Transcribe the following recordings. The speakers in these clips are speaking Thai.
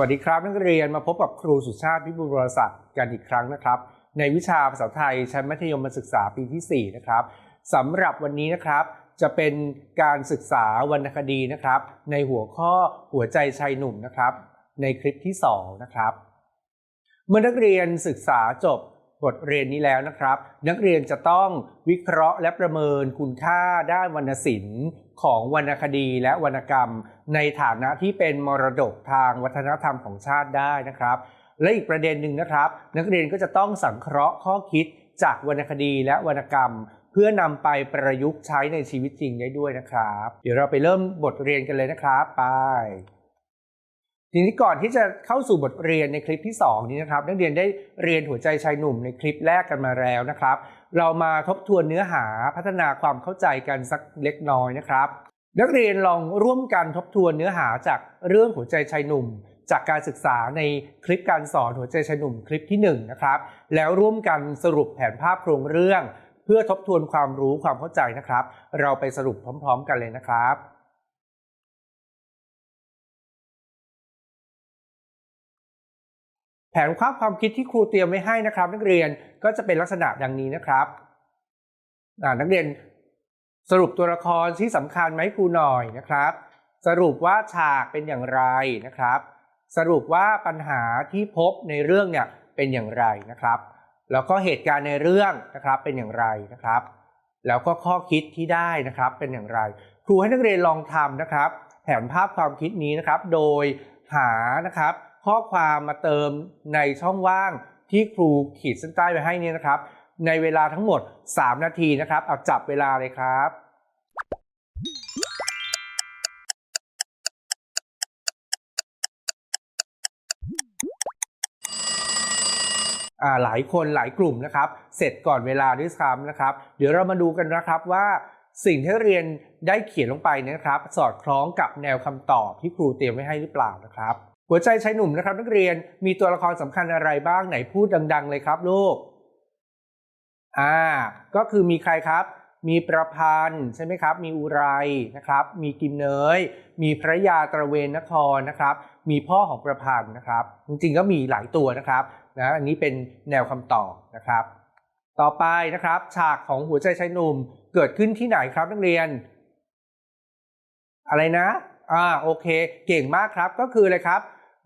วัสดีครับนักเรียนมาพบกับครูสุชาติพิบูลบรศักดิ์กันอีกครั้งนะครับ ในวิชาภาษาไทยชั้นมัธยมศึกษาปีที่ 4 นะครับสำหรับวันนี้นะครับ จะเป็นการศึกษาวรรณคดีนะครับ ในหัวข้อหัวใจชายหนุ่มนะครับ ในคลิปที่ 2 นะครับ เมื่อนักเรียนศึกษาจบ บทเรียนนี้แล้วนะครับ นักเรียนจะต้องวิเคราะห์และประเมินคุณค่าด้านวรรณศิลป์ ของวรรณคดีและวรรณกรรม ในฐานะที่เป็นมรดกทางวัฒนธรรมของชาติได้นะครับ และอีกประเด็นหนึ่งนะครับ นักเรียนก็จะต้องสังเคราะห์ข้อคิดจากวรรณคดีและวรรณกรรม เพื่อนำไปประยุกต์ใช้ในชีวิตจริงได้ด้วยนะครับ เดี๋ยวเราไปเริ่มบทเรียนกันเลยนะครับไป ทีนี้ก่อนที่จะเข้าสู่บทเรียนในคลิปที่ 2 นี้นะครับ นักเรียนได้เรียนหัวใจชายหนุ่มในคลิปแรกกันมาแล้วนะครับ เรามาทบทวนเนื้อหาพัฒนาความเข้าใจกันสักเล็กน้อยนะครับ นักเรียนลองร่วมกันทบทวนเนื้อหาจากเรื่องหัวใจชายหนุ่ม จากการศึกษาในคลิปการสอนหัวใจชายหนุ่มคลิปที่1นะครับแล้วร่วมกันสรุปแผนภาพโครงเรื่อง เพื่อทบทวนความรู้ความเข้าใจนะครับ เราไปสรุปพร้อม ๆ กันเลยนะครับ นความความคิดที่ครูเตรียมไว้ให้นะครับ นักเรียนก็จะเป็นลักษณะดังนี้นะครับนักเรียนสรุปตัวละครที่สำคัญไหมครูหน่อยนะครับ สรุปว่าฉากเป็นอย่างไรนะครับ สรุปว่าปัญหาที่พบในเรื่องเนี่ยเป็นอย่างไรนะครับ แล้วก็เหตุการณ์ในเรื่องนะครับเป็นอย่างไรนะครับ แล้วก็ข้อคิดที่ได้นะครับเป็นอย่างไร ครูให้นักเรียนลองทำนะครับ แผนภาพความคิดนี้นะครับ โดยหานะครับ ข้อความมาเติมในช่องว่างที่ครูขีดเส้นใต้ไว้ให้นี่นะครับ ในเวลาทั้งหมด 3 นาทีนะครับ เอาจับเวลาเลยครับอ่าหลายคนหลายกลุ่มนะครับ เสร็จก่อนเวลาด้วยซ้ำนะครับ เดี๋ยวเรามาดูกันนะครับว่าสิ่งที่เรียนได้เขียนลงไปนยนะครับ สอดคล้องกับแนวคำตอบที่ครูเตรียมไว้ให้หรือเปล่านะครับ หัวใจชายหนุ่มนะครับนักเรียนมีตัวละครสำคัญอะไรบ้างไหนพูดดัง ๆ เลยครับลูก อ่า ก็คือมีใครครับ มีประพันธ์ใช่ไหมครับ มีอุไรนะครับ มีกิมเนย มีพระยาตระเวนนครนะครับ มีพ่อของประพันธ์นะครับ จริงๆก็มีหลายตัวนะครับนะอันนี้เป็นแนวคำตอบนะครับ ต่อไปนะครับ ฉากของหัวใจชายหนุ่มเกิดขึ้นที่ไหนครับนักเรียน อะไรนะอ่าโอเค เก่งมากครับก็คืออะไรครับ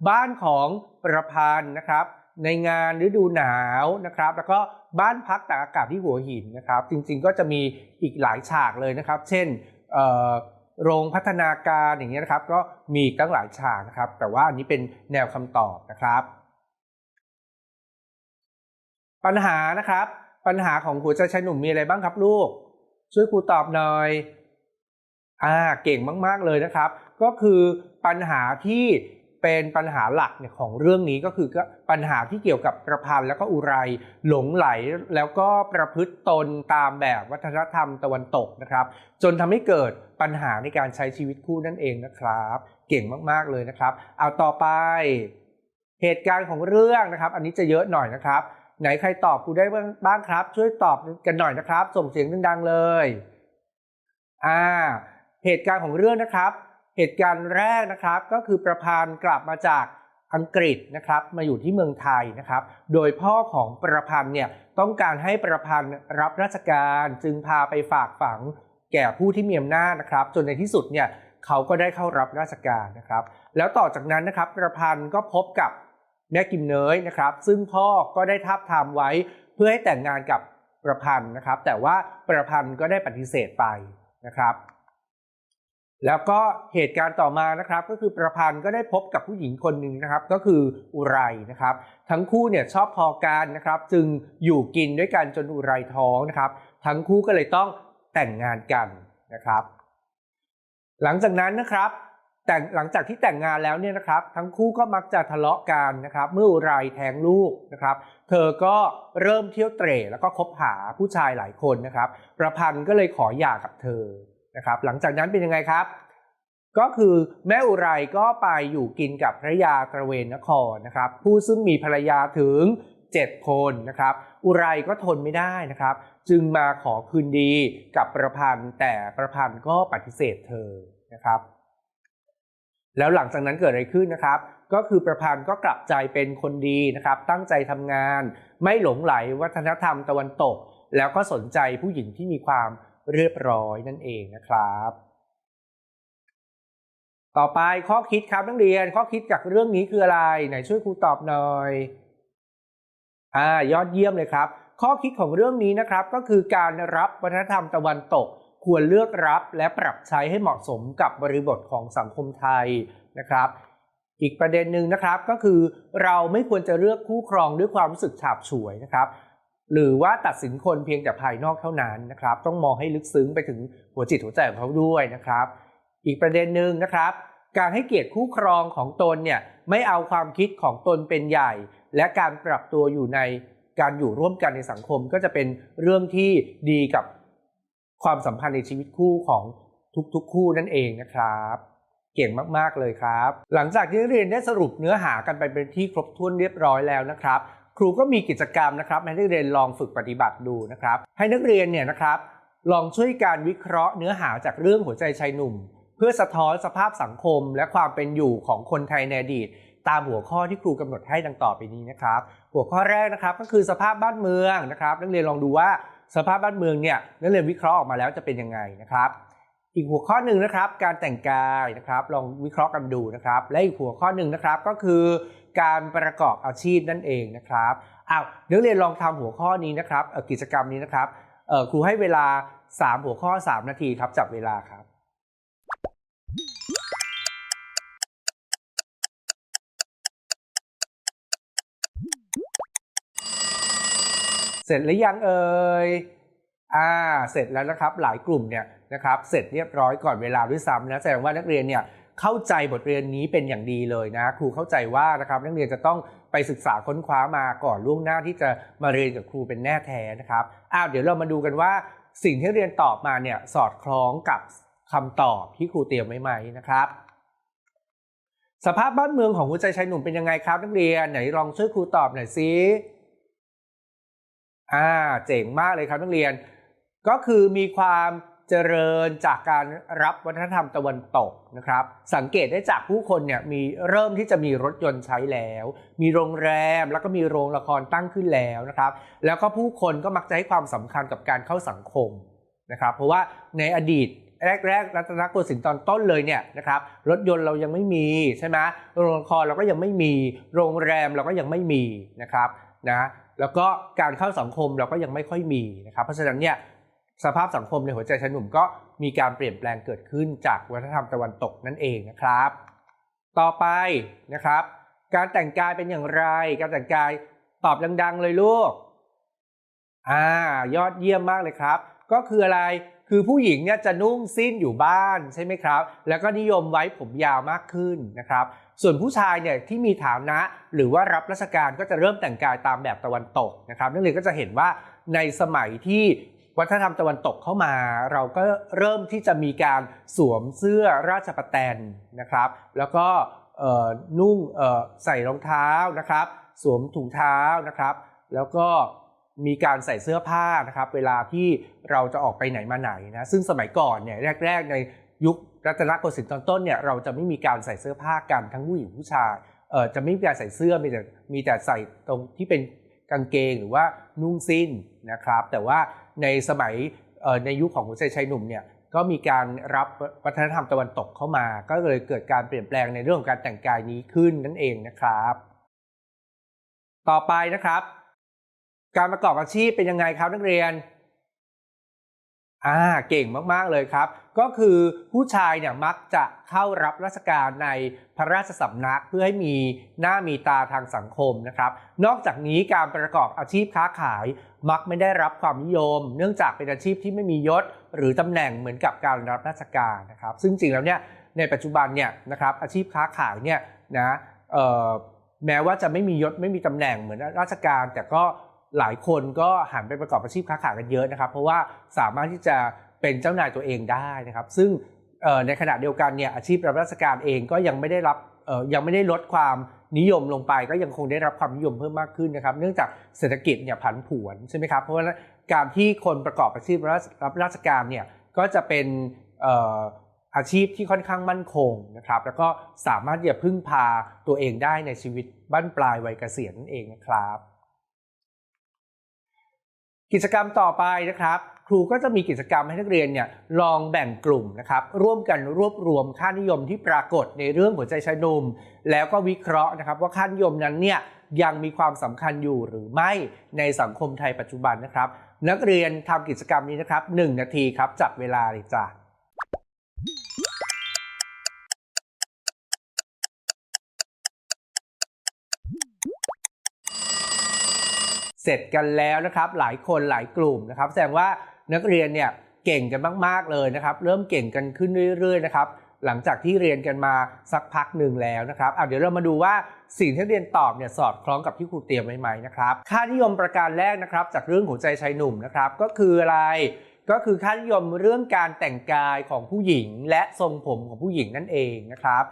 บ้านของประพันธ์นะครับ ในงานฤดูหนาวนะครับ แล้วก็บ้านพักตากอากาศที่หัวหินนะครับ จริงๆก็จะมีอีกหลายฉากเลยนะครับ เช่นโรงพัฒนาการอย่างเงี้ยนะครับ ก็มีตั้งหลายฉากนะครับ แต่ว่าอันนี้เป็นแนวคำตอบนะครับ ปัญหานะครับ ปัญหาของหัวใจชายหนุ่มมีอะไรบ้างครับลูก ช่วยครูตอบหน่อยอ่าเก่งมาก ๆ เลยนะครับ ก็คือปัญหาที่ เป็นปัญหาหลักเนี่ยของเรื่องนี้ก็คือก็ปัญหาที่เกี่ยวกับประพันธ์แล้วก็อุไรหลงไหลแล้วก็ประพฤติตนตามแบบวัฒนธรรมตะวันตกนะครับ จนทำให้เกิดปัญหาในการใช้ชีวิตคู่นั่นเองนะครับ เก่งมากๆเลยนะครับ เอาต่อไป เหตุการณ์ของเรื่องนะครับ อันนี้จะเยอะหน่อยนะครับ ไหนใครตอบครูได้บ้างครับ ช่วยตอบกันหน่อยนะครับ ส่งเสียงดังๆเลย อ่า เหตุการณ์ของเรื่องนะครับ เหตุการณ์แรกนะครับก็คือประพันธ์กลับมาจากอังกฤษนะครับมาอยู่ที่เมืองไทยนะครับ โดยพ่อของประพันธ์เนี่ยต้องการให้ประพันธ์รับราชการจึงพาไปฝากฝังแก่ผู้ที่มีอำนาจนะครับ จนในที่สุดเนี่ยเขาก็ได้เข้ารับราชการนะครับ แล้วต่อจากนั้นนะครับประพันธ์ก็พบกับแม่กิมเนยนะครับ ซึ่งพ่อก็ได้ทับทามไว้เพื่อให้แต่งงานกับประพันธ์นะครับ แต่ว่าประพันธ์ก็ได้ปฏิเสธไปนะครับ แล้วก็เหตุการณ์ต่อมานะครับก็คือประพันธ์ก็ได้พบกับผู้หญิงคนหนึ่งนะครับ ก็คืออุไรนะครับ ทั้งคู่เนี่ยชอบพอกันนะครับ จึงอยู่กินด้วยกันจนอุไรท้องนะครับ ทั้งคู่ก็เลยต้องแต่งงานกันนะครับ หลังจากนั้นนะครับ แต่หลังจากที่แต่งงานแล้วเนี่ยนะครับ ทั้งคู่ก็มักจะทะเลาะกันนะครับ เมื่ออุไรแท้งลูกนะครับ เธอก็เริ่มเที่ยวเตร่แล้วก็คบหาผู้ชายหลายคนนะครับ ประพันธ์ก็เลยขอหย่ากับเธอ นะครับหลังจากนั้นเป็นยังไงครับ ก็คือแม่อุไรก็ไปอยู่กินกับพระยาตระเวนนครนะครับ ผู้ซึ่งมีภรรยาถึง 7 คนนะครับ อุไรก็ทนไม่ได้นะครับ จึงมาขอคืนดีกับประพันธ์แต่ประพันธ์ก็ปฏิเสธเธอนะครับ แล้วหลังจากนั้นเกิดอะไรขึ้นนะครับก็คือประพันธ์ก็กลับใจเป็นคนดีนะครับ ตั้งใจทำงาน ไม่หลงไหลวัฒนธรรมตะวันตก แล้วก็สนใจผู้หญิงที่มีความ เรียบร้อยนั่นเองนะครับ ต่อไปข้อคิดครับนักเรียนข้อคิดจากเรื่องนี้คืออะไรไหนช่วยครูตอบหน่อยอ่ายอดเยี่ยมเลยครับ ข้อคิดของเรื่องนี้นะครับ ก็คือการรับวัฒนธรรมตะวันตก ควรเลือกรับและปรับใช้ให้เหมาะสมกับบริบทของสังคมไทยนะครับอีกประเด็นหนึ่งนะครับก็คือเราไม่ควรจะเลือกคู่ครองด้วยความรู้สึกฉาบฉวยนะครับ หรือว่าตัดสินคนเพียงแต่ภายนอกเท่านั้นนะครับ ต้องมองให้ลึกซึ้งไปถึงหัวจิตหัวใจของเขาด้วยนะครับ อีกประเด็นหนึ่งนะครับ การให้เกียรติคู่ครองของตนเนี่ยไม่เอาความคิดของตนเป็นใหญ่ และการปรับตัวอยู่ในการอยู่ร่วมกันในสังคมก็จะเป็นเรื่องที่ดีกับความสัมพันธ์ในชีวิตคู่ของทุกๆ คู่นั่นเองนะครับเก่งมาก ๆ เลยครับ หลังจากที่เรียนได้สรุปเนื้อหากันไปเป็นที่ครบถ้วนเรียบร้อยแล้วนะครับ ครูก็มีกิจกรรมนะครับให้นักเรียนลองฝึกปฏิบัติดูนะครับ ให้นักเรียนเนี่ยนะครับ ลองช่วยการวิเคราะห์เนื้อหาจากเรื่องหัวใจชายหนุ่ม เพื่อสะท้อนสภาพสังคมและความเป็นอยู่ของคนไทยในอดีต ตามหัวข้อที่ครูกำหนดให้ดังต่อไปนี้นะครับ หัวข้อแรกนะครับก็คือสภาพบ้านเมืองนะครับ นักเรียนลองดูว่าสภาพบ้านเมืองเนี่ยนักเรียนวิเคราะห์ออกมาแล้วจะเป็นยังไงนะครับ อีกหัวข้อหนึ่งนะครับ การแต่งกายนะครับ ลองวิเคราะห์กันดูนะครับ และอีกหัวข้อหนึ่งนะครับก็คือ การประกอบอาชีพนั่นเองนะครับอ้าวนักเรียนลองทำหัวข้อนี้นะครับกิจกรรมนี้นะครับครูให้เวลา 3 หัวข้อ 3 นาทีครับจับเวลาครับเสร็จหรือยังเอ่ย อ่า เสร็จแล้วนะครับ หลายกลุ่มเนี่ยนะครับ เสร็จเรียบร้อยก่อนเวลาด้วยซ้ำนะ แสดงว่านักเรียนเนี่ย เข้าใจบทเรียนนี้เป็นอย่างดีเลยนะครูเข้าใจว่านะครับนักเรียนจะต้องไปศึกษาค้นคว้ามาก่อนล่วงหน้าที่จะมาเรียนกับครูเป็นแน่แท้นะครับอ้าวเดี๋ยวเรามาดูกันว่าสิ่งที่เรียนตอบมาเนี่ยสอดคล้องกับคำตอบที่ครูเตรียมไว้ไหมนะครับ สภาพบ้านเมืองของหัวใจชายหนุ่มเป็นยังไงครับนักเรียนไหนลองช่วยครูตอบหน่อยสิอ่าเจ๋งมากเลยครับนักเรียน ก็คือมีความ เจริญจากการรับวัฒนธรรมตะวันตกนะครับ สังเกตได้จากผู้คนเนี่ยมีเริ่มที่จะมีรถยนต์ใช้แล้ว มีโรงแรมแล้วก็มีโรงละครตั้งขึ้นแล้วนะครับ แล้วก็ผู้คนก็มักจะให้ความสำคัญกับการเข้าสังคมนะครับ เพราะว่าในอดีตแรกๆรัตนโกสินทร์ตอนต้นเลยเนี่ยนะครับรถยนต์เรายังไม่มีใช่ไหมโรงละครเราก็ยังไม่มี โรงแรมเราก็ยังไม่มีนะครับนะแล้วก็การเข้าสังคมเราก็ยังไม่ค่อยมีนะครับ เพราะฉะนั้นเนี่ย สภาพสังคมในหัวใจชายหนุ่มก็มีการเปลี่ยนแปลงเกิดขึ้นจากวัฒนธรรมตะวันตกนั่นเองนะครับ ต่อไปนะครับ การแต่งกายเป็นอย่างไร การแต่งกายตอบดัง ๆ เลยลูกอ่ายอดเยี่ยมมากเลยครับ ก็คืออะไรคือผู้หญิงเนี่ยจะนุ่งสิ้นอยู่บ้านใช่ไหมครับ แล้วก็นิยมไว้ผมยาวมากขึ้นนะครับ ส่วนผู้ชายเนี่ยที่มีฐานะหรือว่ารับราชการก็จะเริ่มแต่งกายตามแบบตะวันตกนะครับนักเรียนก็จะเห็นว่าในสมัยที่ วัฒนธรรมตะวันตกเข้ามา เราก็เริ่มที่จะมีการสวมเสื้อราชประแตนนะครับ แล้วก็นุ่งใส่รองเท้านะครับ สวมถุงเท้านะครับ แล้วก็มีการใส่เสื้อผ้านะครับ เวลาที่เราจะออกไปไหนมาไหนนะซึ่งสมัยก่อนเนี่ยแรก ๆ ในยุครัตนโกสินทร์ตอนต้นเนี่ยเราจะไม่มีการใส่เสื้อผ้ากันทั้งผู้หญิงผู้ชายเออจะไม่มีการใส่เสื้อมีแต่มีแต่ใส่ตรงที่เป็น กางเกงหรือว่านุ่งสิ้นนะครับ แต่ว่าในสมัยในยุคของหัวใจชายหนุ่มเนี่ยก็มีการรับวัฒนธรรมตะวันตกเข้ามา ก็เลยเกิดการเปลี่ยนแปลงในเรื่องของการแต่งกายนี้ขึ้นนั่นเองนะครับ ต่อไปนะครับ การประกอบอาชีพเป็นยังไงครับนักเรียน อ่าเก่งมาก ๆ เลยครับ ก็คือผู้ชายเนี่ยมักจะเข้ารับราชการในพระราชสำนักเพื่อให้มีหน้ามีตาทางสังคมนะครับ นอกจากนี้การประกอบอาชีพค้าขาย มักไม่ได้รับความนิยม เนื่องจากเป็นอาชีพที่ไม่มียศ หรือตำแหน่งเหมือนกับการรับราชการนะครับ ซึ่งจริงแล้วเนี่ยในปัจจุบันเนี่ยนะครับอาชีพค้าขายเนี่ยนะแม้ว่าจะไม่มียศไม่มีตำแหน่งเหมือนราชการ แต่ก็ หลายคนก็หันไปประกอบอาชีพค้าขายกันเยอะนะครับ เพราะว่าสามารถที่จะเป็นเจ้านายตัวเองได้นะครับ ซึ่งในขณะเดียวกันเนี่ยอาชีพรับราชการเองก็ยังไม่ได้รับยังไม่ได้ลดความนิยมลงไปก็ยังคงได้รับความนิยมเพิ่มมากขึ้นนะครับ เนื่องจากเศรษฐกิจเนี่ยผันผวนใช่ไหมครับเพราะว่าการที่คนประกอบอาชีพรับราชการเนี่ยก็จะเป็นอาชีพที่ค่อนข้างมั่นคงนะครับ แล้วก็สามารถที่จะพึ่งพาตัวเองได้ในชีวิตบั้นปลายวัยเกษียณนั่นเองนะครับ กิจกรรมต่อไปนะครับ ครูก็จะมีกิจกรรมให้นักเรียนเนี่ยลองแบ่งกลุ่มนะครับร่วมกันรวบรวมค่านิยมที่ปรากฏในเรื่องหัวใจชายหนุ่มแล้วก็วิเคราะห์นะครับ ว่าค่านิยมนั้นเนี่ยยังมีความสำคัญอยู่หรือไม่ในสังคมไทยปัจจุบันนะครับ นักเรียนทำกิจกรรมนี้นะครับ 1 นาทีครับจับเวลาเลยจ้ะ เสร็จกันแล้วนะครับ หลายคนหลายกลุ่มนะครับ แสดงว่านักเรียนเนี่ยเก่งกันมาก ๆเลยนะครับ เริ่มเก่งกันขึ้นเรื่อยๆนะครับหลังจากที่เรียนกันมาสักพักหนึ่งแล้วนะครับอะเดี๋ยวเรามาดูว่าสิ่งที่เรียนตอบเนี่ยสอดคล้องกับที่ครูเตรียมไว้ไหมนะครับ ค่านิยมประการแรกนะครับ จากเรื่องหัวใจชายหนุ่มนะครับ ก็คืออะไร ก็คือค่านิยมเรื่องการแต่งกายของผู้หญิง และทรงผมของผู้หญิงนั่นเองนะครับ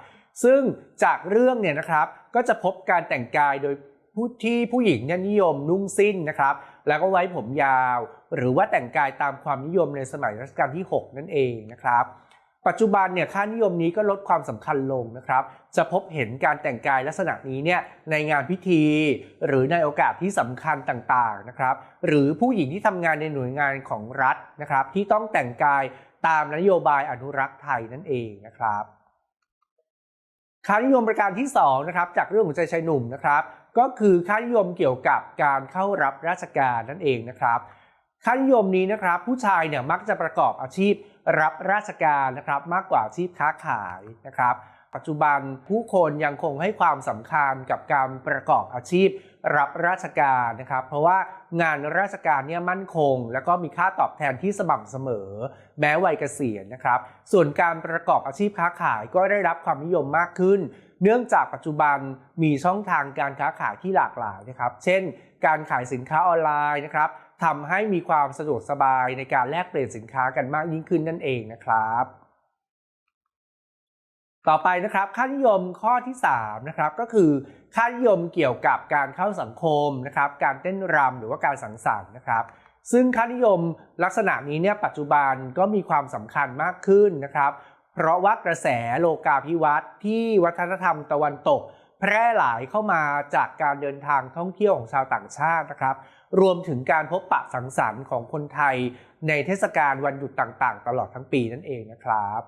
ซึ่งจากเรื่องเนี่ยนะครับก็จะพบการแต่งกายโดย ผู้ที่ผู้หญิงเนี่ยนิยมนุ่งสิ้นนะครับ แล้วก็ไว้ผมยาว หรือว่าแต่งกายตามความนิยมในสมัยรัชกาลที่ 6 นั่นเองนะครับ ปัจจุบันเนี่ยค่านิยมนี้ก็ลดความสำคัญลงนะครับ จะพบเห็นการแต่งกายลักษณะนี้เนี่ยในงานพิธี หรือในโอกาสที่สำคัญต่างๆนะครับ หรือผู้หญิงที่ทำงานในหน่วยงานของรัฐนะครับ ที่ต้องแต่งกายตามนโยบายอนุรักษ์ไทยนั่นเองนะครับค่านิยมประการที่2นะครับจากเรื่องของใจชายหนุ่มนะครับ ก็คือค่านิยมเกี่ยวกับการเข้ารับราชการนั่นเองนะครับค่านิยมนี้นะครับ ผู้ชายเนี่ยมักจะประกอบอาชีพรับราชการนะครับมากกว่าอาชีพค้าขายนะครับ ปัจจุบันผู้คนยังคงให้ความสำคัญกับการประกอบอาชีพรับราชการนะครับ เพราะว่างานราชการเนี่ยมั่นคง แล้วก็มีค่าตอบแทนที่สม่ำเสมอ แม้วัยเกษียณนะครับ ส่วนการประกอบอาชีพค้าขายก็ได้รับความนิยมมากขึ้น เนื่องจากปัจจุบันมีช่องทางการค้าขายที่หลากหลายนะครับ เช่น การขายสินค้าออนไลน์นะครับทำให้มีความสะดวกสบายในการแลกเปลี่ยนสินค้ากันมากยิ่งขึ้นนั่นเองนะครับ ต่อไปนะครับ ค่านิยมข้อที่3นะครับก็คือค่านิยมเกี่ยวกับการเข้าสังคมนะครับ การเต้นรำหรือว่าการสังสรรค์นะครับซึ่งค่านิยมลักษณะนี้เนี่ยปัจจุบันก็มีความสำคัญมากขึ้นนะครับ เพราะว่ากระแสโลกาภิวัตน์ที่วัฒนธรรมตะวันตก แพร่หลายเข้ามาจากการเดินทางท่องเที่ยวของชาวต่างชาตินะครับ รวมถึงการพบปะสังสรรค์ของคนไทย ในเทศกาลวันหยุดต่างๆ ตลอดทั้งปีนั่นเองนะครับ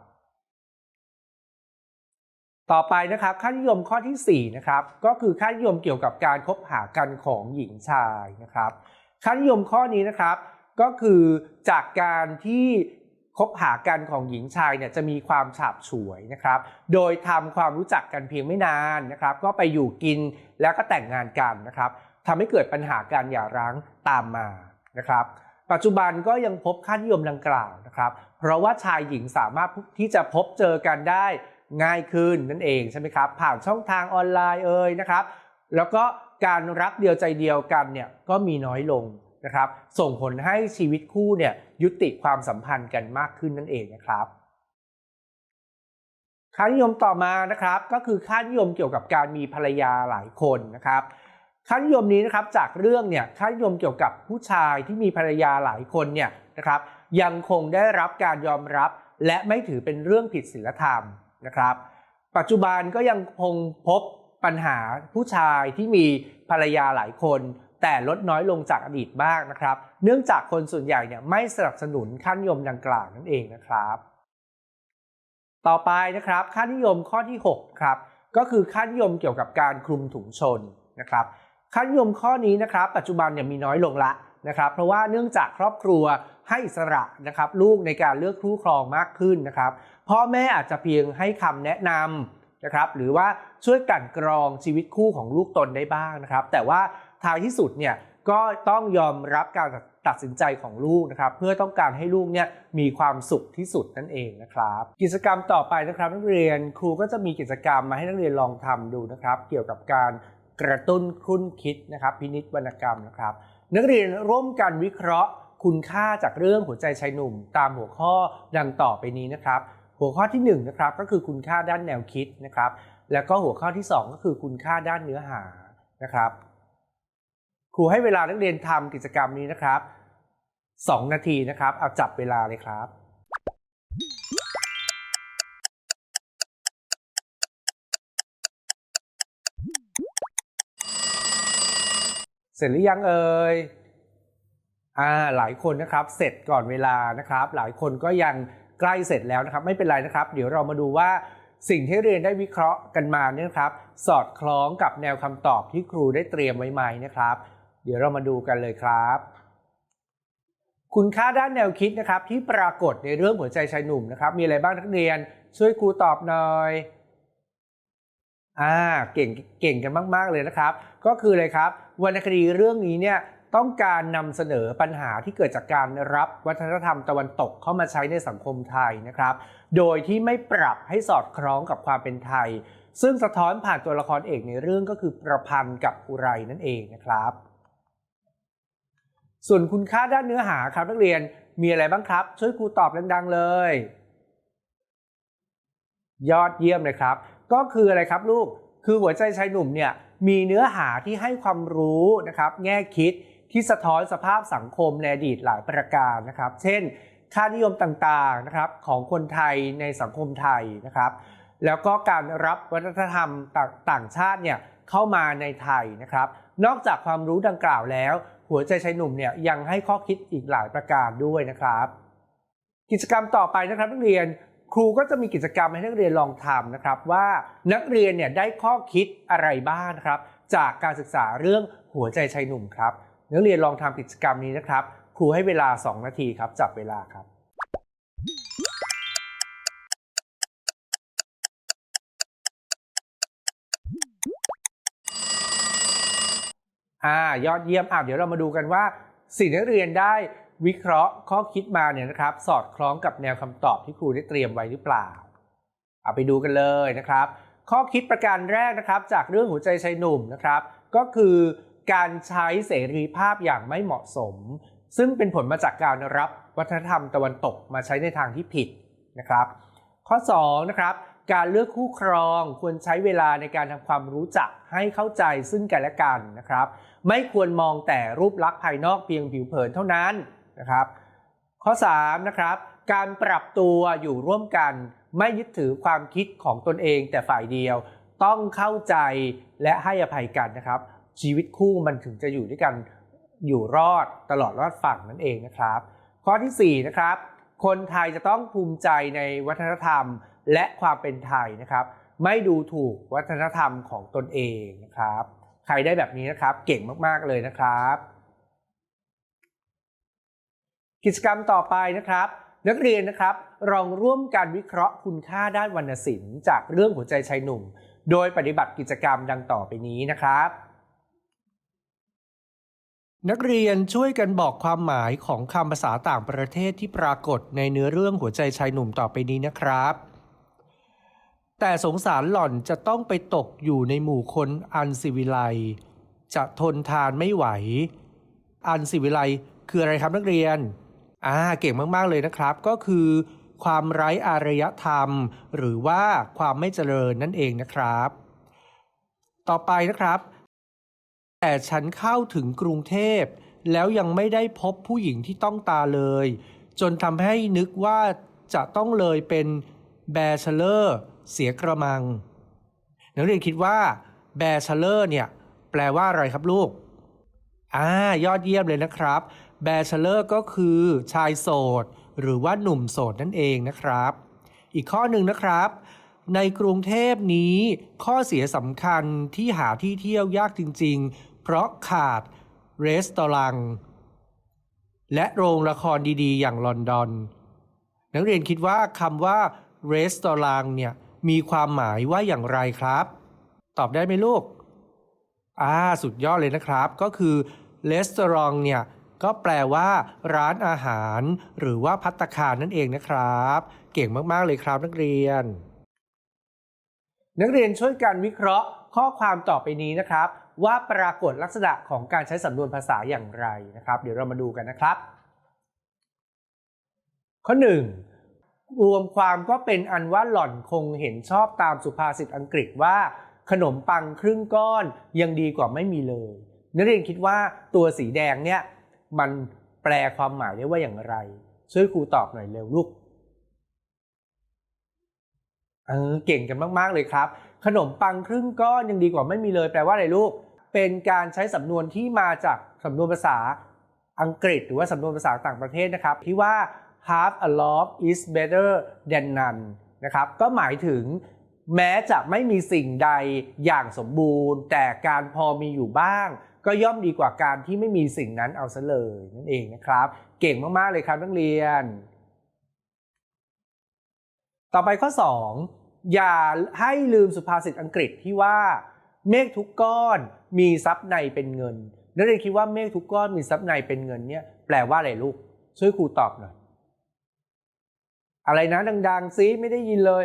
ต่อไปนะครับค่านิยมข้อที่4นะครับก็คือค่านิยมเกี่ยวกับการคบหากันของหญิงชายนะครับค่านิยมข้อนี้นะครับก็คือจากการที่ คบหากันของหญิงชายเนี่ยจะมีความฉาบฉวยนะครับ โดยทำความรู้จักกันเพียงไม่นานนะครับ ก็ไปอยู่กินแล้วก็แต่งงานกันนะครับทำให้เกิดปัญหาการหย่าร้างตามมานะครับ ปัจจุบันก็ยังพบค่านิยมดังกล่าวนะครับ เพราะว่าชายหญิงสามารถที่จะพบเจอกันได้ง่ายขึ้นนั่นเองใช่ไหมครับ ผ่านช่องทางออนไลน์เอ่ยนะครับ แล้วก็การรักเดียวใจเดียวกันเนี่ยก็มีน้อยลง นะครับ ส่งผลให้ชีวิตคู่เนี่ยยุติความสัมพันธ์กันมากขึ้นนั่นเองนะครับ ค่านิยมต่อมานะครับ ก็คือค่านิยมเกี่ยวกับการมีภรรยาหลายคนนะครับค่านิยมนี้นะครับจากเรื่องเนี่ยค่านิยมเกี่ยวกับผู้ชายที่มีภรรยาหลายคนเนี่ยนะครับ ยังคงได้รับการยอมรับ และไม่ถือเป็นเรื่องผิดศีลธรรมนะครับ ปัจจุบันก็ยังคงพบปัญหาผู้ชายที่มีภรรยาหลายคน แต่ลดน้อยลงจากอดีตมากนะครับ เนื่องจากคนส่วนใหญ่เนี่ยไม่สนับสนุนค่านิยมดังกล่าวนั่นเองนะครับ ต่อไปนะครับค่านิยมข้อที่6ครับก็คือค่านิยมเกี่ยวกับการคลุมถุงชนนะครับค่านิยมข้อนี้นะครับ ปัจจุบันเนี่ยมีน้อยลงละนะครับ เพราะว่าเนื่องจากครอบครัวให้อิสระนะครับ ลูกในการเลือกคู่ครองมากขึ้นนะครับพ่อแม่อาจจะเพียงให้คำแนะนำนะครับ หรือว่าช่วยกั่นกรองชีวิตคู่ของลูกตนได้บ้างนะครับ แต่ว่า ท้ายที่สุดเนี่ยก็ต้องยอมรับการตัดสินใจของลูกนะครับ เพื่อต้องการให้ลูกเนี่ยมีความสุขที่สุดนั่นเองนะครับ กิจกรรมต่อไปนะครับนักเรียนครูก็จะมีกิจกรรมมาให้นักเรียนลองทำดูนะครับ เกี่ยวกับการกระตุ้นคุ้นคิดนะครับพินิจวรรณกรรมนะครับ นักเรียนร่วมกันวิเคราะห์ คุณค่าจากเรื่องหัวใจชายหนุ่ม ตามหัวข้อดังต่อไปนี้นะครับ หัวข้อที่1นงนะครับก็คือคุณค่าด้านแนวคิดนะครับ แล้วก็หัวข้อที่ 2 ก็คือคุณค่าด้านเนื้อหานะครับ ครูให้เวลานักเรียนทำกิจกรรมนี้นะครับ 2 นาทีนะครับ เอาจับเวลาเลยครับเสร็จหรือยังเอ่ย อ่า หลายคนนะครับ เสร็จก่อนเวลานะครับ หลายคนก็ยังใกล้เสร็จแล้วนะครับ ไม่เป็นไรนะครับ เดี๋ยวเรามาดูว่าสิ่งที่เรียนได้วิเคราะห์กันมาเนี่ยครับ สอดคล้องกับแนวคำตอบที่ครูได้เตรียมไว้ไหมนะครับ เดี๋ยวเรามาดูกันเลยครับ คุณค่าด้านแนวคิดนะครับที่ปรากฏในเรื่องหัวใจชายหนุ่มนะครับ มีอะไรบ้างนักเรียน ช่วยครูตอบหน่อยอ่าเก่งเก่งกันมาก ๆ เลยนะครับ ก็คือเลยครับวรรณคดีเรื่องนี้เนี่ยต้องการนำเสนอปัญหาที่เกิดจากการรับวัฒนธรรมตะวันตกเข้ามาใช้ในสังคมไทยนะครับ โดยที่ไม่ปรับให้สอดคล้องกับความเป็นไทย ซึ่งสะท้อนผ่านตัวละครเอกในเรื่องก็คือประพันธ์กับอุไรนั่นเองนะครับ ส่วนคุณค่าด้านเนื้อหาครับนักเรียนมีอะไรบ้างครับ ช่วยครูตอบดังๆเลย ยอดเยี่ยมเลยครับ ก็คืออะไรครับลูกคือหัวใจชายหนุ่มเนี่ยมีเนื้อหาที่ให้ความรู้นะครับ แง่คิดที่สะท้อนสภาพสังคมในอดีตหลายประการนะครับ เช่น ค่านิยมต่างๆนะครับของคนไทยในสังคมไทยนะครับ แล้วก็การรับวัฒนธรรมต่างชาติเนี่ยเข้ามาในไทยนะครับ นอกจากความรู้ดังกล่าวแล้ว หัวใจชายหนุ่มเนี่ยยังให้ข้อคิดอีกหลายประการด้วยนะครับ กิจกรรมต่อไปนะครับนักเรียนครูก็จะมีกิจกรรมให้นักเรียนลองทำนะครับ ว่านักเรียนเนี่ยได้ข้อคิดอะไรบ้างครับ จากการศึกษาเรื่องหัวใจชายหนุ่มครับ นักเรียนลองทำกิจกรรมนี้นะครับ ครูให้เวลา 2 นาทีครับจับเวลาครับ อ่ายอดเยี่ยมอะเดี๋ยวเรามาดูกันว่า สิ่งที่เรียนได้วิเคราะห์ข้อคิดมาเนี่ยนะครับ สอดคล้องกับแนวคำตอบที่ครูได้เตรียมไว้หรือเปล่าเอาไปดูกันเลยนะครับ ข้อคิดประการแรกนะครับ จากเรื่องหัวใจชายหนุ่มนะครับ ก็คือการใช้เสรีภาพอย่างไม่เหมาะสม ซึ่งเป็นผลมาจากการรับวัฒนธรรมตะวันตกมาใช้ในทางที่ผิดนะครับ ข้อ2นะครับ การเลือกคู่ครองควรใช้เวลาในการทำความรู้จักให้เข้าใจซึ่งกันและกันนะครับ ไม่ควรมองแต่รูปลักษณ์ภายนอกเพียงผิวเผินเท่านั้นนะครับ ข้อ3นะครับการปรับตัวอยู่ร่วมกัน ไม่ยึดถือความคิดของตนเองแต่ฝ่ายเดียวต้องเข้าใจและให้อภัยกันนะครับ ชีวิตคู่มันถึงจะอยู่ด้วยกันอยู่รอดตลอดรอดฝั่งนั่นเองนะครับ ข้อที่4นะครับคนไทยจะต้องภูมิใจในวัฒนธรรม และความเป็นไทยนะครับ ไม่ดูถูกวัฒนธรรมของตนเองนะครับ ใครได้แบบนี้นะครับเก่งมากๆเลยนะครับ กิจกรรมต่อไปนะครับ นักเรียนนะครับลองร่วมกันวิเคราะห์คุณค่าด้านวรรณศิลป์จากเรื่องหัวใจชายหนุ่ม โดยปฏิบัติกิจกรรมดังต่อไปนี้นะครับนักเรียนช่วยกันบอกความหมายของคำภาษาต่างประเทศที่ปรากฏในเนื้อเรื่องหัวใจชายหนุ่มต่อไปนี้นะครับ แต่สงสารหล่อนจะต้องไปตกอยู่ในหมู่คนอันสิวิไลจะทนทานไม่ไหว อันสิวิไลคืออะไรครับนักเรียนอ่าเก่งมากๆเลยนะครับ ก็คือ ความไร้อารยธรรม หรือว่าความไม่เจริญนั่นเองนะครับ ต่อไปนะครับ แต่ฉันเข้าถึงกรุงเทพ แล้วยังไม่ได้พบผู้หญิงที่ต้องตาเลย จนทำให้นึกว่าจะต้องเลยเป็นแบชเลอร์ เสียกระมัง นักเรียนคิดว่าแบชเลอร์เนี่ยแปลว่าอะไรครับลูก อ่ายอดเยี่ยมเลยนะครับแบชเลอร์ก็คือชายโสด หรือว่าหนุ่มโสดนั่นเองนะครับ อีกข้อหนึ่งนะครับ ในกรุงเทพนี้ ข้อเสียสำคัญที่หาที่เที่ยวยากจริง ๆ เพราะขาดรีสตอรังและโรงละครดีๆ อย่างลอนดอน นักเรียนคิดว่าคำว่ารีสตอรังเนี่ย มีความหมายว่าอย่างไรครับ ตอบได้ไหมลูกอ่าสุดยอดเลยนะครับ ก็คือรีสตอรองเนี่ยก็แปลว่า ร้านอาหาร หรือว่าพัตคารนั่นเองนะครับ เก่งมากๆเลยครับนักเรียน นักเรียนช่วยกันวิเคราะห์ข้อความต่อไปนี้นะครับ ว่าปรากฏลักษณะของการใช้สำนวนภาษาอย่างไรนะครับ เดี๋ยวเรามาดูกันนะครับ ข้อ 1 รวมความก็เป็นอันว่าหล่อนคงเห็นชอบตามสุภาษิตอังกฤษว่า ขนมปังครึ่งก้อนยังดีกว่าไม่มีเลย นักเรียนคิดว่าตัวสีแดงเนี่ยมันแปลความหมายได้ว่าอย่างไร ช่วยครูตอบหน่อยเร็วลูกเออเก่งกันมาก ๆ เลยครับ ขนมปังครึ่งก้อนยังดีกว่าไม่มีเลย แปลว่าอะไรลูก เป็นการใช้สำนวนที่มาจากสำนวนภาษาอังกฤษ หรือว่าสำนวนภาษาต่างประเทศนะครับ ที่ว่า half a lot is better than none นะครับก็หมายถึงแม้จะไม่มีสิ่งใดอย่างสมบูรณ์ แต่การพอมีอยู่บ้าง ก็ย่อมดีกว่าการที่ไม่มีสิ่งนั้นเอาซะเลยนั่นเองนะครับ เก่งมาก ๆ เลยครับนักเรียน ต่อไปข้อ 2 อย่าให้ลืมสุภาษิตอังกฤษที่ว่า เมฆทุกก้อนมีทรัพย์ในเป็นเงินนักเรียนคิดว่าเมฆทุกก้อนมีทรัพย์ในเป็นเงินเนี่ยแปลว่าอะไรลูกช่วยครูตอบหน่อย อะไรนะดังๆซิไม่ได้ยินเลย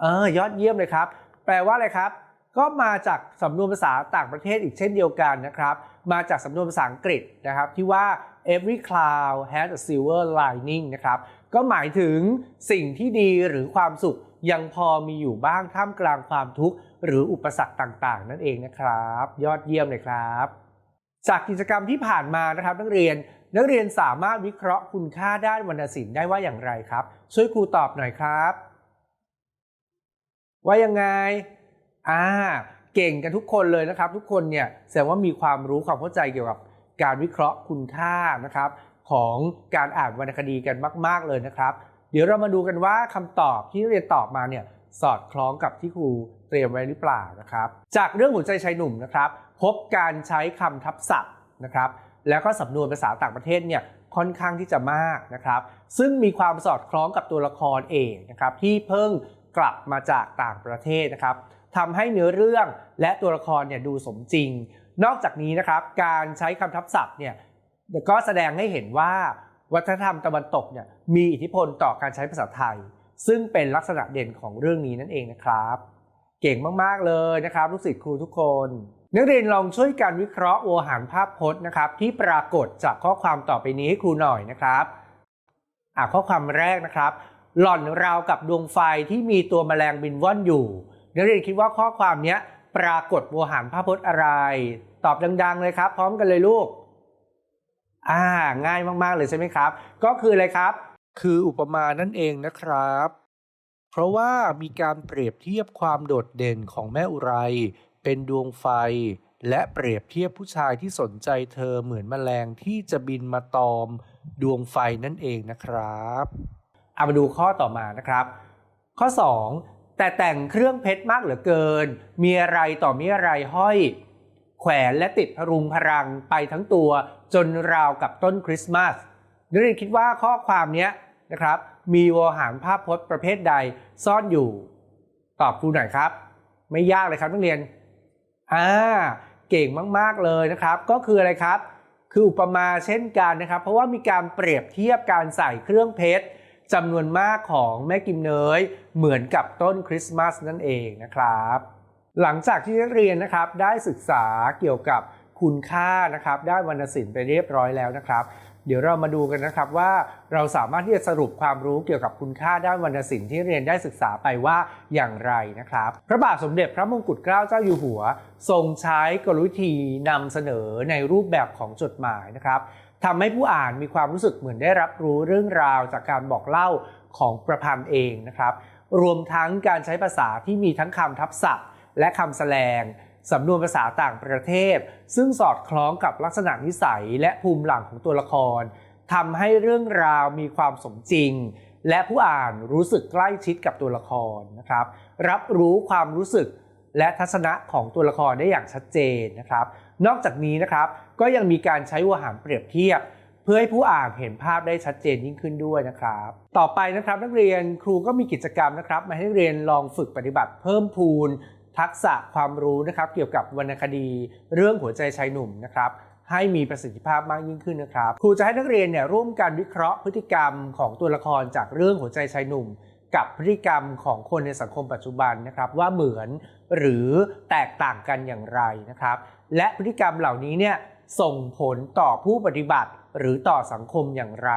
เออยอดเยี่ยมเลยครับ แปลว่าอะไรครับ ก็มาจากสำนวนภาษาต่างประเทศอีกเช่นเดียวกันนะครับ มาจากสำนวนภาษาอังกฤษนะครับ ที่ว่า every cloud has a silver lining นะครับ ก็หมายถึงสิ่งที่ดีหรือความสุขยังพอมีอยู่บ้างท่ามกลางความทุกข์หรืออุปสรรคต่างๆ นั่นเองนะครับ ยอดเยี่ยมเลยครับ จากกิจกรรมที่ผ่านมานะครับนักเรียน นักเรียนสามารถวิเคราะห์คุณค่าด้านวรรณศิลป์ได้ว่าอย่างไรครับ ช่วยครูตอบหน่อยครับ ว่ายังไงอ่าเก่งกันทุกคนเลยนะครับ ทุกคนเนี่ยแสดงว่ามีความรู้ความเข้าใจเกี่ยวกับการวิเคราะห์คุณค่านะครับ ของการอ่านวรรณคดีกันมาก ๆเลยนะครับ เดี๋ยวเรามาดูกันว่าคำตอบที่นักเรียนตอบมาเนี่ยสอดคล้องกับที่ครูเตรียมไว้หรือเปล่านะครับ จากเรื่องหัวใจชายหนุ่มนะครับ พบการใช้คำทับศัพท์นะครับ แล้วก็สำนวนภาษาต่างประเทศเนี่ยค่อนข้างที่จะมากนะครับ ซึ่งมีความสอดคล้องกับตัวละครเองนะครับที่เพิ่งกลับมาจากต่างประเทศนะครับทำให้เนื้อเรื่องและตัวละครเนี่ยดูสมจริง นอกจากนี้นะครับการใช้คำทับศัพท์เนี่ยก็แสดงให้เห็นว่าวัฒนธรรมตะวันตกเนี่ยมีอิทธิพลต่อการใช้ภาษาไทย ซึ่งเป็นลักษณะเด่นของเรื่องนี้นั่นเองนะครับ เก่งมาก ๆ เลยนะครับลูกศิษย์ครูทุกคน นักเรียนลองช่วยกันวิเคราะห์โวหารภาพพจน์นะครับ ที่ปรากฏจากข้อความต่อไปนี้ให้ครูหน่อยนะครับอ่าข้อความแรกนะครับ หล่อนราวกับดวงไฟที่มีตัวแมลงบินว่อนอยู่นักเรียนคิดว่าข้อความนี้ปรากฏโวหารภาพพจน์อะไร ตอบดัง ๆ เลยครับ พร้อมกันเลยลูกอ่าง่ายมากๆเลยใช่ไหมครับ ก็คืออะไรครับ คืออุปมานั่นเองนะครับ เพราะว่ามีการเปรียบเทียบความโดดเด่นของแม่อุไร เป็นดวงไฟ และเปรียบเทียบผู้ชายที่สนใจเธอเหมือนแมลงที่จะบินมาตอม ดวงไฟนั่นเองนะครับเอามาดูข้อต่อมานะครับ ข้อ 2 แต่แต่งเครื่องเพชรมากเหลือเกิน มีอะไรต่อมีอะไรห้อย แขวนและติดพรุงพรังไปทั้งตัวจนราวกับต้นคริสต์มาสนักเรียนคิดว่าข้อความนี้นะครับ มีวหารภาพพจน์ประเภทใดซ่อนอยู่ ตอบครูหน่อยครับ ไม่ยากเลยครับนักเรียน อ่าเก่งมากๆเลยนะครับ ก็คืออะไรครับ คืออุปมาเช่นกันนะครับ เพราะว่ามีการเปรียบเทียบการใส่เครื่องเพชรจำนวนมากของแม่กิมเนยเหมือนกับต้นคริสต์มาสนั่นเองนะครับ หลังจากที่นักเรียนนะครับได้ศึกษาเกี่ยวกับคุณค่านะครับด้านวรรณศิลป์ไปเรียบร้อยแล้วนะครับ เดี๋ยวเรามาดูกันนะครับว่าเราสามารถที่จะสรุปความรู้เกี่ยวกับคุณค่าด้านวรรณศิลป์ที่เรียนได้ศึกษาไปว่าอย่างไรนะครับ พระบาทสมเด็จพระมงกุฎเกล้าเจ้าอยู่หัว ทรงใช้กลวิธีนำเสนอในรูปแบบของจดหมายนะครับทำให้ผู้อ่านมีความรู้สึกเหมือนได้รับรู้เรื่องราวจากการบอกเล่าของประพันธ์เองนะครับ รวมทั้งการใช้ภาษาที่มีทั้งคำทับศัพท์ และคำแสลง สำนวนภาษาต่างประเทศ ซึ่งสอดคล้องกับลักษณะนิสัยและภูมิหลังของตัวละครทำให้เรื่องราวมีความสมจริง และผู้อ่านรู้สึกใกล้ชิดกับตัวละครนะครับ รับรู้ความรู้สึกและทัศนะของตัวละครได้อย่างชัดเจนนะครับ นอกจากนี้นะครับก็ยังมีการใช้วหารเปรียบเทียบ เพื่อให้ผู้อ่านเห็นภาพได้ชัดเจนยิ่งขึ้นด้วยนะครับ ต่อไปนะครับนักเรียนครูก็มีกิจกรรมนะครับ มาให้นักเรียนลองฝึกปฏิบัติเพิ่มพูน ทักษะความรู้นะครับเกี่ยวกับวรรณคดีเรื่องหัวใจชายหนุ่มนะครับให้มีประสิทธิภาพมากยิ่งขึ้นนะครับ ครูจะให้นักเรียนเนี่ยร่วมกันวิเคราะห์พฤติกรรมของตัวละครจากเรื่องหัวใจชายหนุ่ม กับพฤติกรรมของคนในสังคมปัจจุบันนะครับ ว่าเหมือนหรือแตกต่างกันอย่างไรนะครับ และพฤติกรรมเหล่านี้เนี่ยส่งผลต่อผู้ปฏิบัติหรือต่อสังคมอย่างไร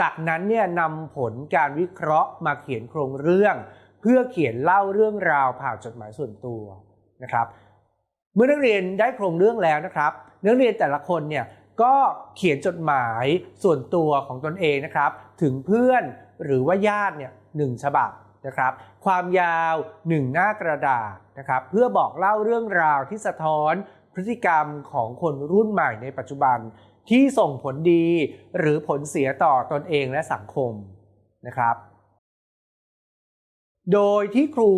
จากนั้นเนี่ยนำผลการวิเคราะห์มาเขียนโครงเรื่อง เพื่อเขียนเล่าเรื่องราวผ่านจดหมายส่วนตัวนะครับ เมื่อนักเรียนได้โครงเรื่องแล้วนะครับ นักเรียนแต่ละคนเนี่ยก็เขียนจดหมายส่วนตัวของตนเองนะครับ ถึงเพื่อนหรือว่าญาติเนี่ยหนึ่งฉบับนะครับ ความยาว 1 หน้ากระดาษนะครับ เพื่อบอกเล่าเรื่องราวที่สะท้อนพฤติกรรมของคนรุ่นใหม่ในปัจจุบันที่ส่งผลดีหรือผลเสียต่อตนเองและสังคมนะครับ โดยที่ครู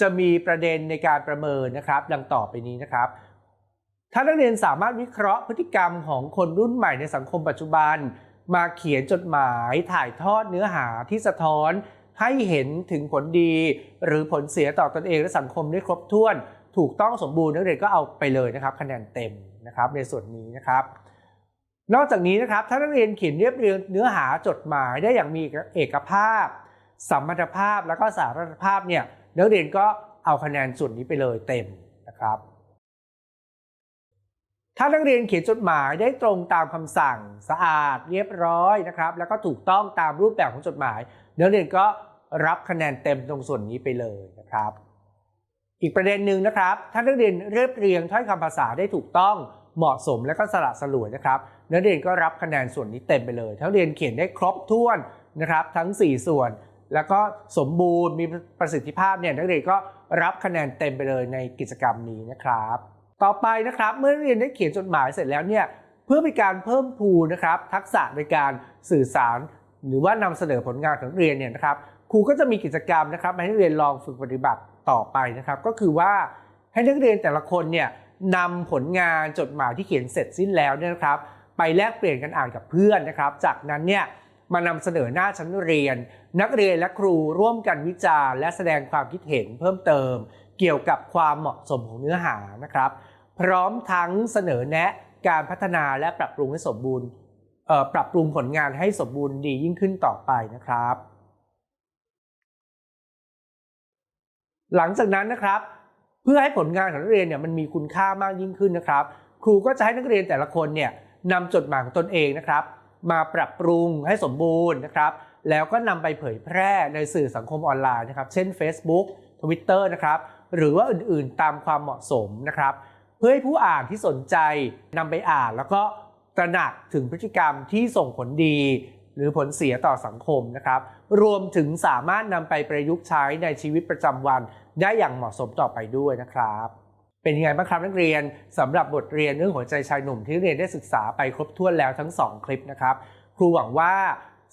จะมีประเด็นในการประเมินนะครับดังต่อไปนี้นะครับ ถ้านักเรียนสามารถวิเคราะห์พฤติกรรมของคนรุ่นใหม่ในสังคมปัจจุบัน มาเขียนจดหมายถ่ายทอดเนื้อหาที่สะท้อนให้เห็นถึงผลดี หรือผลเสียต่อตอนเองและสังคมได้ครบถ้วน ถูกต้องสมบูรณ์นักเรียนก็เอาไปเลยนะครับ คะแนนเต็มนะครับในส่วนนี้นะครับ นอกจากนี้นะครับถ้านักเรียนเขียนเรียบเรียงเนื้อหาจดหมายได้อย่างมีเอกภาพ สัมพันธภาพแล้วก็สารัฐภาพเนี่ยนักเรียนก็เอาคะแนนส่วนนี้ไปเลยเต็มนะครับ ถ้านักเรียนเขียนจดหมายได้ตรงตามคำสั่งสะอาดเรียบร้อยนะครับ แล้วก็ถูกต้องตามรูปแบบของจดหมายนักเรียนก็รับคะแนนเต็มตรงส่วนนี้ไปเลยนะครับ อีกประเด็นหนึ่งนะครับ ถ้านักเรียนเรียบเรียงถ้อยคำภาษาได้ถูกต้องเหมาะสมและก็สละสลวยนะครับนักเรียนก็รับคะแนนส่วนนี้เต็มไปเลยถ้าเรียนเขียนได้ครบถ้วนนะครับ ทั้ง 4 ส่วน แล้วก็สมบูรณ์มีประสิทธิภาพเนี่ยนักเรียนก็รับคะแนนเต็มไปเลยในกิจกรรมนี้นะครับ ต่อไปนะครับเมื่อนักเรียนได้เขียนจดหมายเสร็จแล้วเนี่ยเพื่อเป็นการเพิ่มพูนนะครับ ทักษะในการสื่อสาร หรือว่านำเสนอผลงานของเรียนเนี่ยนะครับครูก็จะมีกิจกรรมนะครับให้นักเรียนลองฝึกปฏิบัติต่อไปนะครับ ก็คือว่าให้นักเรียนแต่ละคนเนี่ยนำผลงานจดหมายที่เขียนเสร็จสิ้นแล้วเนี่ยนะครับ ไปแลกเปลี่ยนกันอ่านกับเพื่อนนะครับ จากนั้นเนี่ย มานำเสนอหน้าชั้นเรียน นักเรียนและครูร่วมกันวิจารณ์และแสดงความคิดเห็นเพิ่มเติม เกี่ยวกับความเหมาะสมของเนื้อหานะครับ พร้อมทั้งเสนอแนะการพัฒนาและปรับปรุงให้สมบูรณ์ปรับปรุงผลงานให้สมบูรณ์ดียิ่งขึ้นต่อไปนะครับ หลังจากนั้นนะครับ เพื่อให้ผลงานของนักเรียนเนี่ยมันมีคุณค่ามากยิ่งขึ้นนะครับ ครูก็จะให้นักเรียนแต่ละคนเนี่ยนำจดหมายของตนเองนะครับ มาปรับปรุงให้สมบูรณ์นะครับแล้วก็นำไปเผยแพร่ในสื่อสังคมออนไลน์นะครับ เช่น Facebook Twitter นะครับ หรือว่าอื่นๆตามความเหมาะสมนะครับ เพื่อให้ผู้อ่านที่สนใจนำไปอ่านแล้วก็ตระหนักถึงพฤติกรรมที่ส่งผลดี หรือผลเสียต่อสังคมนะครับ รวมถึงสามารถนำไปประยุกต์ใช้ในชีวิตประจำวันได้อย่างเหมาะสมต่อไปด้วยนะครับ เป็นยังไงบ้างครับนักเรียนสำหรับบทเรียนเรื่องหัวใจชายหนุ่มที่เรียนได้ศึกษาไปครบถ้วนแล้วทั้ง 2 คลิปนะครับ ครูหวังว่า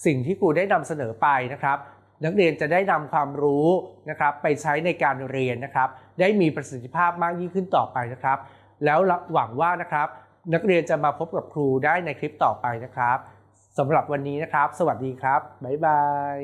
สิ่งที่ครูได้นำเสนอไปนะครับ นักเรียนจะได้นำความรู้นะครับ ไปใช้ในการเรียนนะครับ ได้มีประสิทธิภาพมากยิ่งขึ้นต่อไปนะครับ แล้วหวังว่านะครับ นักเรียนจะมาพบกับครูได้ในคลิปต่อไปนะครับสำหรับวันนี้นะครับ สวัสดีครับบ๊ายบาย